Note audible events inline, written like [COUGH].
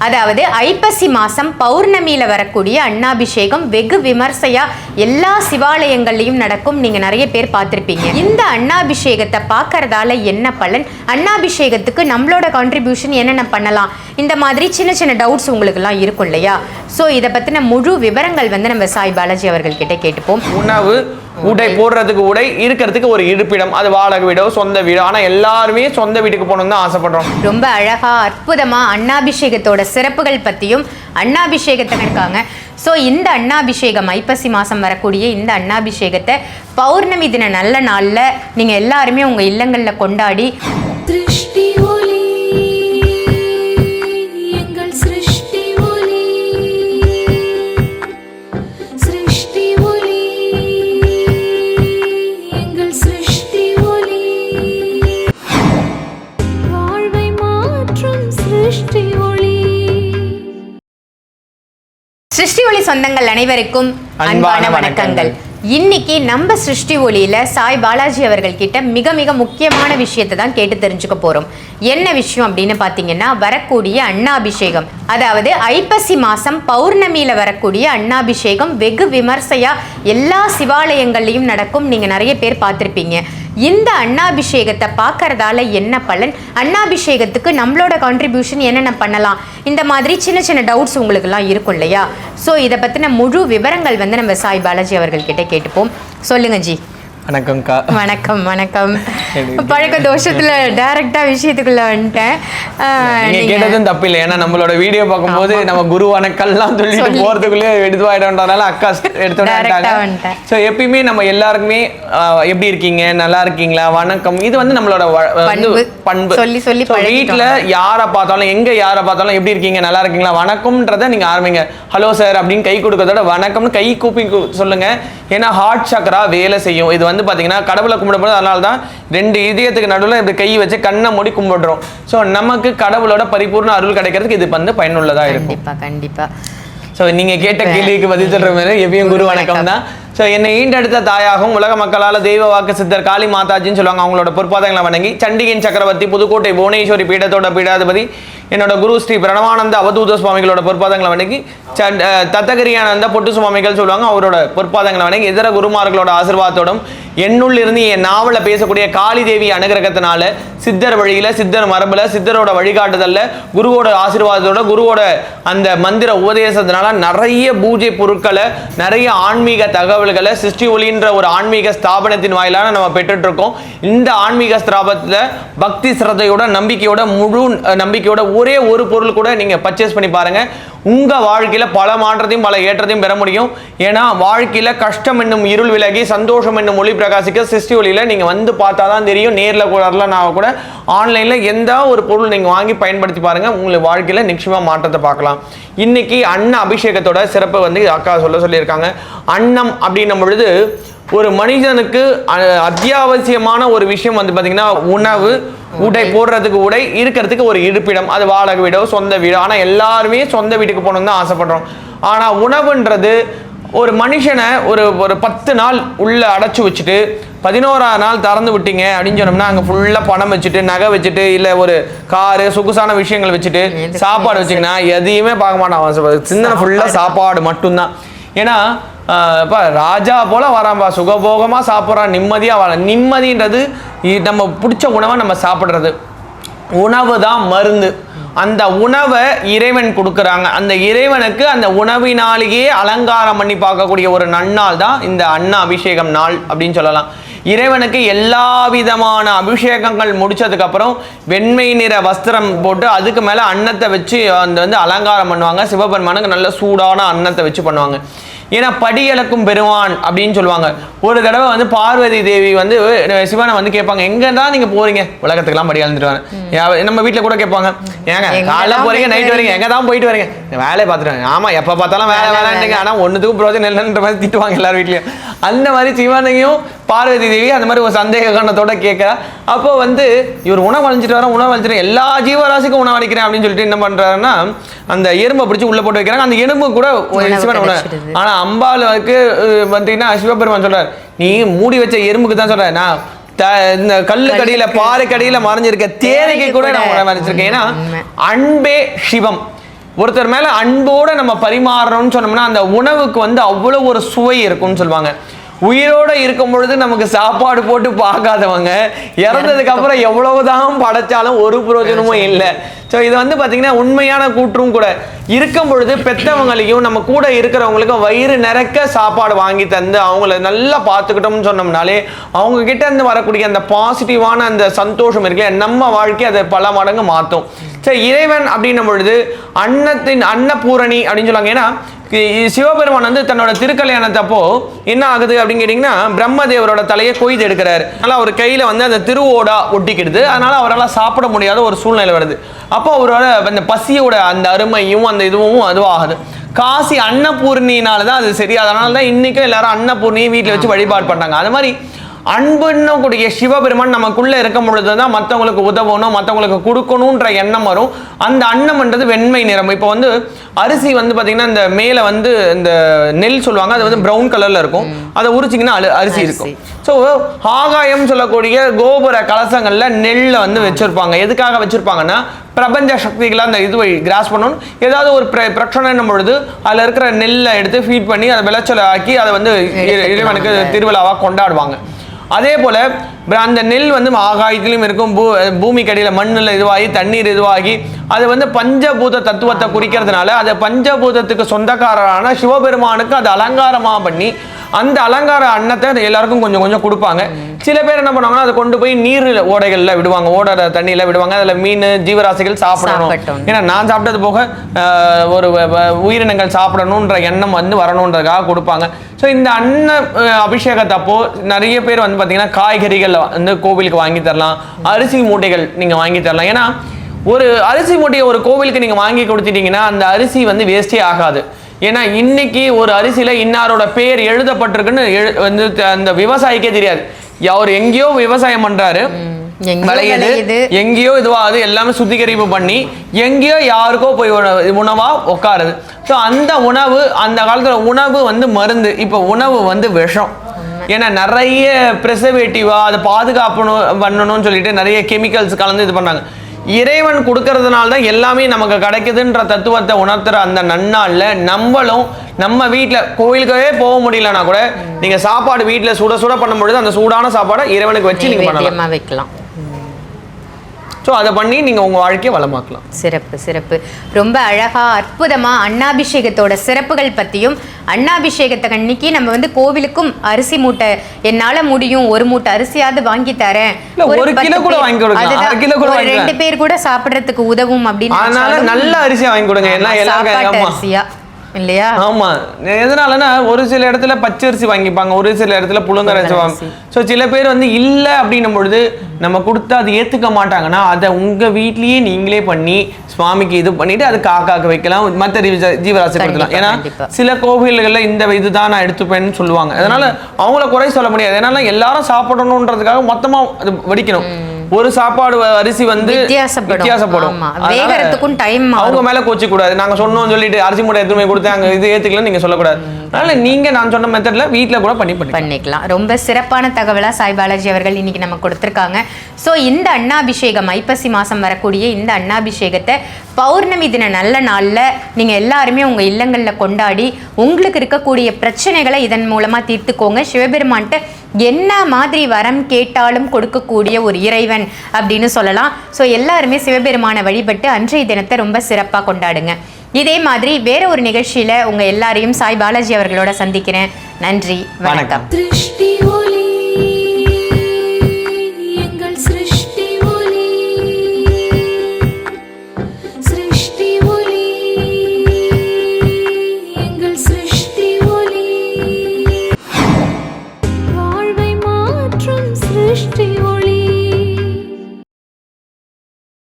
அதாவது ஐப்பசி மாதம் பௌர்ணமியில் வரக்கூடிய அன்னாபிஷேகம் வெகு விமர்சையாக எல்லா சிவாலயங்கள்லயும் நடக்கும். நீங்க நிறைய பேர் பார்த்திருப்பீங்க. இந்த அன்னாபிஷேகத்தை பார்க்கறதால என்ன பலன்? அன்னாபிஷேகத்துக்கு நம்மளோட கான்ட்ரிபியூஷன் என்னென்ன பண்ணலாம்? இந்த மாதிரி சின்ன சின்ன டவுட்ஸ் உங்களுக்குலாம் இருக்கும் இல்லையா? ஸோ இதை பத்தின முழு விவரங்கள் வந்து நம்ம சாய் பாலாஜி அவர்கள் கிட்ட கேட்டுப்போம். உணவு உடை போடுறதுக்கு உடை இருக்கிறதுக்கு ஒரு இருப்பிடம் அது வாடகை வீடோ சொந்த வீடோ. ஆனா எல்லாருமே சொந்த வீட்டுக்கு போகணும்னு தான் ஆசைப்படுறோம். ரொம்ப அழகா அற்புதமா அன்னாபிஷேகத்தோட சிறப்புகள் பத்தியும் அன்னாபிஷேகத்தை இருக்காங்க ஸோ இந்த அண்ணாபிஷேகம் ஐப்பசி மாதம் வரக்கூடிய இந்த அண்ணாபிஷேகத்தை பௌர்ணமி தின நல்ல நாளில் நீங்கள் எல்லாருமே உங்கள் இல்லங்களில் கொண்டாடி சொந்தங்கள் அனைவருக்கும் அன்பான வணக்கங்கள். இன்னைக்கு நம்ம சிருஷ்டி ஒளியில சாய் பாலாஜி அவர்கள் கிட்ட மிக மிக முக்கியமான விஷயத்தை தான் கேட்டு தெரிஞ்சுக்க போறோம். என்ன விஷயம் அப்படின்னு பாத்தீங்கன்னா வரக்கூடிய அன்னாபிஷேகம். அதாவது ஐப்பசி மாசம் பௌர்ணமியில வரக்கூடிய அன்னாபிஷேகம் வெகு விமர்சையா எல்லா சிவாலயங்கள்லயும் நடக்கும். நீங்க நிறைய பேர் பார்த்திருப்பீங்க. இந்த அண்ணாபிஷேகத்தை பார்க்கறதால என்ன பலன்? அண்ணாபிஷேகத்துக்கு நம்மளோட கான்ட்ரிபியூஷன் என்னென்ன பண்ணலாம்? இந்த மாதிரி சின்ன சின்ன டவுட்ஸ் உங்களுக்குலாம் இருக்கும் இல்லையா? ஸோ இதை பற்றின முழு விவரங்கள் வந்து நம்ம சாய் பாலாஜி அவர்கள்கிட்ட கேட்டுப்போம். சொல்லுங்க ஜி. வணக்கம்க்கா. வணக்கம் வணக்கம். பழக்க தோஷத்துல டைரக்டா விஷயத்துக்குள்ள வந்துட்டேன். நீங்க கேட்டதும் தப்பு இல்லை ஏன்னா நம்மளோட வீடியோ பார்க்கும்போது நம்ம குரு வணக்கம்லாம் சொல்லிட்டு சொல்லி. போறதுக்குள்ளே எடுத்துவாயிட்டோன்றனால அக்கா [LAUGHS] வந்துட்டேன். ஸோ எப்பயுமே நம்ம எல்லாருக்குமே எப்படி இருக்கீங்க? நல்லா இருக்கீங்களா? வணக்கம். இது வந்து நம்மளோட பண்பு. சொல்லி சொல்லி. வீட்ல யாரை பார்த்தாலும் எங்க யாரை பார்த்தாலும் எப்படி இருக்கீங்க? நல்லா இருக்கீங்களா? வணக்கம்ன்றத நீங்க ஆரம்பிங்க. ஹலோ சார் அப்படின்னு கை கொடுக்கறதோட வணக்கம்னு கை கூப்பி சொல்லுங்க. ஏன்னா ஹார்ட் சக்கரா வேலை செய்யும். இது வந்து பாத்தீங்கன்னா கடவுளை கும்பிடும்போது அதனால தான் ரெண்டு இதயத்துக்கு நடுவில் இப்படி கை வச்சு கண்ணை மூடி கும்பிடுறோம். ஸோ நமக்கு கடவுளோட பரிபூர்ண அருள் கிடைக்கிறதுக்கு இது வந்து பயனுள்ளதா இருக்கும். கண்டிப்பா கண்டிப்பா. ஸோ நீங்க கேட்ட கேள்விக்கு பதில் சொல்ற மாதிரி எப்பயும் குரு வணக்கம் தான். ஸோ என்னை ஈண்டெடுத்த தாயாகவும் உலக மக்களால் தெய்வ வாக்கு சித்தர் காளி மாதாஜின்னு சொல்லுவாங்க. அவங்களோட பொற்பாதங்களை வணங்கி சண்டிகின் சக்கரவர்த்தி புதுக்கோட்டை புவனேஸ்வரி பீடத்தோட பீடாதிபதி என்னோட குரு ஸ்ரீ பிரணவானந்த அவதூத சுவாமிகளோட பொற்பாதங்களை வணங்கி தத்தகரியானந்த பொட்டு சுவாமிகள் சொல்லுவாங்க அவரோட பொற்பாதங்களை வணங்கி இதர குருமார்களோட ஆசிர்வாதத்தோடும் என்னுள் இருந்து என் நாவலை பேசக்கூடிய காளி தேவி அனுகிரகத்தினால சித்தர் வழியில சித்தர் மரபுல சித்தரோட வழிகாட்டுதல்ல குருவோட ஆசீர்வாதத்தோட குருவோட அந்த மந்திர உபதேசத்தினால நிறைய பூஜை பொருட்களை நிறைய ஆன்மீக தகவல்களை சிருஷ்டி ஒளின்ற ஒரு ஆன்மீக ஸ்தாபனத்தின் வாயிலாக நம்ம பெற்றுட்டு இருக்கோம் இந்த ஆன்மீக ஸ்தாபத்தில் பக்தி சிரத்தையோட நம்பிக்கையோட முழு நம்பிக்கையோட ஒரே ஒரு பொருள் கூட நீங்கள் பர்ச்சேஸ் பண்ணி பாருங்கள் உங்கள் வாழ்க்கையில் பல மாற்றத்தையும் பல ஏற்றத்தையும் பெற முடியும். ஏன்னா வாழ்க்கையில் கஷ்டம் என்னும் இருள் விலகி சந்தோஷம் என்னும் ஒளி பிரகாசிக்க சிருஷ்டி ஒளியில் நீங்கள் வந்து பார்த்தா தான் தெரியும். நேரில் கூட நான் கூட ஆன்லைனில் எந்த ஒரு பொருள் நீங்கள் வாங்கி பயன்படுத்தி பாருங்கள் உங்களுக்கு வாழ்க்கையில் நிச்சயமாக மாற்றத்தை பார்க்கலாம். இன்றைக்கி அன்ன அபிஷேகத்தோட சிறப்பு வந்து அக்கா சொல்ல சொல்லியிருக்காங்க. அன்னம் அப்படின்னும் பொழுது ஒரு மனிதனுக்கு அத்தியாவசியமான ஒரு விஷயம் வந்து பார்த்திங்கன்னா உணவு உடை போடுறதுக்கு உடை இருக்கிறதுக்கு ஒரு இருப்பிடம். அது வாடகை வீடோ சொந்த வீடோ. ஆனா எல்லாருமே சொந்த வீட்டுக்கு போகணும்னு தான் ஆசைப்படுறோம். ஆனா உணவுன்றது ஒரு மனுஷனை ஒரு ஒரு பத்து நாள் உள்ள அடைச்சு வச்சுட்டு பதினோராவது நாள் திறந்து விட்டீங்க அப்படின்னு சொன்னோம்னா அங்கே ஃபுல்லாக பணம் வச்சுட்டு நகை வச்சுட்டு இல்லை ஒரு காரு சொகுசான விஷயங்கள் வச்சுட்டு சாப்பாடு வச்சிங்கன்னா எதையுமே பார்க்க மாட்டான் சிந்தனை ஃபுல்லாக சாப்பாடு மட்டும்தான். ஏன்னா இப்போ ராஜா போல் வரான்பா சுகபோகமாக சாப்பிட்றான். நிம்மதியாக வர நிம்மதின்றது நம்ம பிடிச்ச உணவை நம்ம சாப்பிட்றது. உணவு தான் மருந்து. அந்த உணவை இறைவன் கொடுக்குறாங்க. அந்த இறைவனுக்கு அந்த உணவினாலேயே அலங்காரம் பண்ணி பார்க்கக்கூடிய ஒரு நன்னாள் தான் இந்த அண்ணா அபிஷேகம் நாள் அப்படின்னு சொல்லலாம். இறைவனுக்கு எல்லா விதமான அபிஷேகங்கள் முடிச்சதுக்கப்புறம் வெண்மை நிற வஸ்திரம் போட்டு அதுக்கு மேலே அன்னத்தை வச்சு அந்த வந்து அலங்காரம் பண்ணுவாங்க. சிவபெருமானுக்கு நல்ல சூடான அன்னத்தை வச்சு பண்ணுவாங்க. ஏன்னா படியளக்கும் பெருவான் அப்படின்னு சொல்லுவாங்க. ஒரு தடவை வந்து பார்வதி தேவி வந்து சிவனை வந்து கேட்பாங்க எங்க தான் நீங்க போறீங்க? உலகத்துக்குலாம் படி அளந்துட்டு நம்ம வீட்ல கூட கேட்பாங்க. ஏங்க காலைல போறீங்க? நைட் வரீங்க எங்க தான் போயிட்டு வரீங்க? வேலையை பார்த்துட்டு ஆமா எப்ப பார்த்தாலும் வேலை வேலை, வேலைன்றீங்க வேலை. ஆனா ஒண்ணுத்துக்கும் பிரோஜனம் இல்லைன்ற மாதிரி திட்டுவாங்க எல்லார் வீட்லயும். அந்த மாதிரி சிவனையும் பார்வதி தேவி அந்த மாதிரி ஒரு சந்தேக கண்ணத்தோட கேட்கிறா அப்போ வந்து இவர் உணவு அழிஞ்சிட்டு வர உணவு அழிஞ்சிட்டு எல்லா ஜீவராசிக்கும் உணவு அளிக்கிறேன் அப்படின்னு சொல்லிட்டு என்ன பண்றாருன்னா அந்த எறும்பை பிடிச்சி உள்ள போட்டு வைக்கிறாங்க. அந்த எறும்பு கூட சிவன் உணவு. ஆனா அம்பாளுக்கு பார்த்தீங்கன்னா சிவபெருமான் சொல்றார் நீ மூடி வச்ச எறும்புக்கு தான் சொல்ற நான் இந்த கல்லு கடியில பாறை கடியில மறைஞ்சிருக்க தேரைக்கு கூட நான் அளிச்சிருக்கேன் ஏன்னா. அன்பே சிவம். ஒருத்தர் மேல அன்போட நம்ம பரிமாறுறோம்னு சொன்னோம்னா அந்த உணவுக்கு வந்து அவ்வளவு ஒரு சுவை இருக்கும்னு சொல்லுவாங்க. உயிரோட இருக்கும் பொழுது நமக்கு சாப்பாடு போட்டு பார்க்காதவங்க இறந்ததுக்கு அப்புறம் எவ்வளவுதான் படைச்சாலும் ஒரு பிரயோஜனமும் இல்லை. ஸோ இது வந்து பார்த்தீங்கன்னா உண்மையான கூற்றும் கூட. இருக்கும் பொழுது பெத்தவங்களையும் நம்ம கூட இருக்கிறவங்களுக்கும் வயிறு நிறக்க சாப்பாடு வாங்கி தந்து அவங்கள நல்லா பார்த்துக்கிட்டோம்னு சொன்னோம்னாலே அவங்க கிட்ட இருந்து வரக்கூடிய அந்த பாசிட்டிவான அந்த சந்தோஷம் இருக்குல்ல நம்ம வாழ்க்கை அதை பல மடங்கு மாற்றும் சரி இறைவன் அப்படின்னும் பொழுது அன்னத்தின் அன்னபூரணி அப்படின்னு சொல்லுவாங்க. ஏன்னா சிவபெருமான் வந்து தன்னோட திருக்கல்யாணத்தப்போ என்ன ஆகுது அப்படின்னு கேட்டிங்கன்னா பிரம்மதேவரோட தலையை கொய்து எடுக்கிறார். அதனால் அவர் கையில் வந்து அந்த திருவோடா ஒட்டிக்கிடுது. அதனால் அவரால் சாப்பிட முடியாத ஒரு சூழ்நிலை வருது. அப்போ அவரோட அந்த பசியோட அந்த அருமையும் அந்த இதுவும் அதுவாகுது. காசி அன்னபூர்ணினால தான் அது சரி. அதனால தான் இன்றைக்கும் எல்லாரும் அன்னபூர்ணியை வீட்டில் வச்சு வழிபாடு பண்ணாங்க அது மாதிரி அன்புன்னு கூடிய சிவபெருமான் நமக்குள்ள இருக்கும் பொழுது தான் மற்றவங்களுக்கு உதவணும் மற்றவங்களுக்கு கொடுக்கணுன்ற எண்ணம் வரும். அந்த அன்னம்ன்றது வெண்மை நிறம். இப்போ வந்து அரிசி வந்து பார்த்தீங்கன்னா இந்த மேலே வந்து இந்த நெல் சொல்லுவாங்க அது வந்து ப்ரௌன் கலரில் இருக்கும். அதை உரிச்சிங்கன்னா அரிசி இருக்கும். ஸோ ஆகாயம் சொல்லக்கூடிய கோபுர கலசங்கள்ல நெல்லை வந்து வச்சிருப்பாங்க. எதுக்காக வச்சிருப்பாங்கன்னா பிரபஞ்ச சக்திகளை அந்த இது கிராஸ் பண்ணணும். ஏதாவது ஒரு பிர பிரச்சனைன்னும் பொழுது அதில் இருக்கிற நெல்லை எடுத்து ஃபீட் பண்ணி அதை விளைச்சலை ஆக்கி அதை வந்து இறை- இறைவனுக்கு திருவிழாவாக கொண்டாடுவாங்க. அதே போல அந்த நெல் வந்து ஆகாயத்திலும் இருக்கும். பூ பூமிக்கு அடியில் மண்ணில் இதுவாகி தண்ணீர் இதுவாகி அது வந்து பஞ்சபூத தத்துவத்தை குறிக்கிறதுனால அது பஞ்சபூதத்துக்கு சொந்தக்காரரான சிவபெருமானுக்கு அது அலங்காரமா பண்ணி அந்த அலங்கார அன்னத்தை எல்லாருக்கும் கொஞ்சம் கொஞ்சம் கொடுப்பாங்க. சில பேர் என்ன பண்ணுவாங்கன்னா அதை கொண்டு போய் நீர் ஓடைகளில் விடுவாங்க. ஓடுற தண்ணியில விடுவாங்க. அதில் மீன் ஜீவராசிகள் சாப்பிடணும். ஏன்னா நான் சாப்பிட்டது போக ஒரு உயிரினங்கள் சாப்பிடணுன்ற எண்ணம் வந்து வரணுன்றதுக்காக கொடுப்பாங்க. ஸோ இந்த அன்ன அபிஷேகத்தப்போ நிறைய பேர் வந்து பார்த்தீங்கன்னா காய்கறிகள் வந்து கோவிலுக்கு வாங்கி தரலாம். அரிசி மூட்டைகள் நீங்கள் வாங்கி தரலாம். ஏன்னா ஒரு அரிசி மூட்டையை ஒரு கோவிலுக்கு நீங்கள் வாங்கி கொடுத்துட்டீங்கன்னா அந்த அரிசி வந்து வேஸ்டே ஆகாது. ஏன்னா இன்னைக்கு ஒரு அரிசியில இன்னாரோட பேர் எழுதப்பட்டிருக்குன்னு எழு- வந்து அந்த விவசாயிக்கே தெரியாது. அவர் எங்கேயோ விவசாயம் பண்றாரு. எங்கேயோ விளையுது. எங்கேயோ இதுவாகுது எல்லாமே சுத்திகரிப்பு பண்ணி எங்கேயோ யாருக்கோ போய் உணவு- உணவா உட்காருது ஸோ அந்த உணவு அந்த காலத்துல உணவு வந்து மருந்து. இப்போ உணவு வந்து விஷம். ஏன்னா நிறைய ப்ரிசர்வேட்டிவா அதை பாதுகாப்பணும் பண்ணணும்னு சொல்லிட்டு நிறைய கெமிக்கல்ஸ் கலந்து இது பண்ணாங்க. இறைவன் கொடுக்கறதுனால தான் எல்லாமே நமக்கு கிடைக்குதுன்ற தத்துவத்தை உணர்த்துற அந்த நன்னாள்ல நம்மளும் நம்ம வீட்டில் கோயிலுக்கவே போக முடியலனா கூட நீங்க சாப்பாடு வீட்டில் சுட சுட பண்ணும்பொழுது அந்த சூடான சாப்பாடை இறைவனுக்கு வச்சு நீங்க பண்ணலாம். வைக்கலாம். ஸோ அதை பண்ணி நீங்கள் உங்கள் வாழ்க்கையை வளமாக்கலாம். சிறப்பு சிறப்பு. ரொம்ப அழகா அற்புதமா அன்னாபிஷேகத்தோட சிறப்புகள் பத்தியும் அன்னாபிஷேகத்தை அன்னைக்கு நம்ம வந்து கோவிலுக்கும் அரிசி மூட்டை என்னால முடியும் ஒரு மூட்டை அரிசியாவது வாங்கி தரேன். ஒரு கிலோ கூட வாங்கி கொடுக்கலாம். அதுதான், அரை கிலோ கூட ஒரு வாங்கிக்கலாம். ரெண்டு பேர் கூட சாப்பிடுறதுக்கு உதவும் அப்படின்னு நல்ல அரிசியா வாங்கி கொடுங்க. எல்லாம் ஆமா, இல்லையா? ஆமா. எதனாலனா ஒரு சில இடத்துல பச்சரிசி வாங்கிப்பாங்க ஒரு சில இடத்துல புழுங்கல் அரிசி வாங்க ஸோ சில பேர் வந்து இல்ல அப்படின்னும் பொழுது நம்ம கொடுத்தா அது ஏத்துக்க மாட்டாங்கன்னா அதை உங்க வீட்லயே நீங்களே பண்ணி சுவாமிக்கு இது பண்ணிட்டு அது காக்காக்கு வைக்கலாம். மற்ற ஜீவராசி கொடுக்கலாம் ஏன்னா. சில கோவில்கள்ல இந்த இதுதான் நான் எடுத்துப்பேன்னு சொல்லுவாங்க. அதனால அவங்கள குறை சொல்ல முடியாது. ஏன்னா எல்லாரும் சாப்பிடணுன்றதுக்காக மொத்தமா அது வடிக்கணும். ஒரு சாப்பாடு அரிசி வந்து வித்தியாசப்படும். வேகறதுக்கும் மாறும். அவங்க மேல கோச்சு கூடாது நாங்க சொன்னோம் சொல்லிட்டு அரிசி மூட்டை எடுத்துமே கொடுத்து அங்க இது ஏத்துக்கல நீங்க சொல்லக்கூடாது. அதனால நீங்க நான் சொன்ன மெத்தட்ல வீட்ல கூட பண்ணி பண்ணி பண்ணிக்கலாம். ரொம்ப சிறப்பான தகவலா சாய் பாலாஜி அவர்கள் இன்னைக்கு நம்ம கொடுத்துருக்காங்க. ஸோ இந்த அன்னாபிஷேகம் ஐப்பசி மாசம் வரக்கூடிய இந்த அன்னாபிஷேகத்தை பௌர்ணமி தின நல்ல நாள்ல நீங்க எல்லாருமே உங்க இல்லங்கள்ல கொண்டாடி உங்களுக்கு இருக்கக்கூடிய பிரச்சனைகளை இதன் மூலமா தீர்த்துக்கோங்க. சிவபெருமான்ட்ட என்ன மாதிரி வரம் கேட்டாலும் கொடுக்கக்கூடிய ஒரு இறைவன் அப்படின்னு சொல்லலாம். ஸோ எல்லாருமே சிவபெருமானை வழிபட்டு அன்றைய தினத்தை ரொம்ப சிறப்பாக கொண்டாடுங்க. இதே மாதிரி வேற ஒரு நிகழ்ச்சியில் உங்கள் எல்லாரையும் சாய் பாலாஜி அவர்களோட சந்திக்கிறேன். நன்றி வணக்கம்.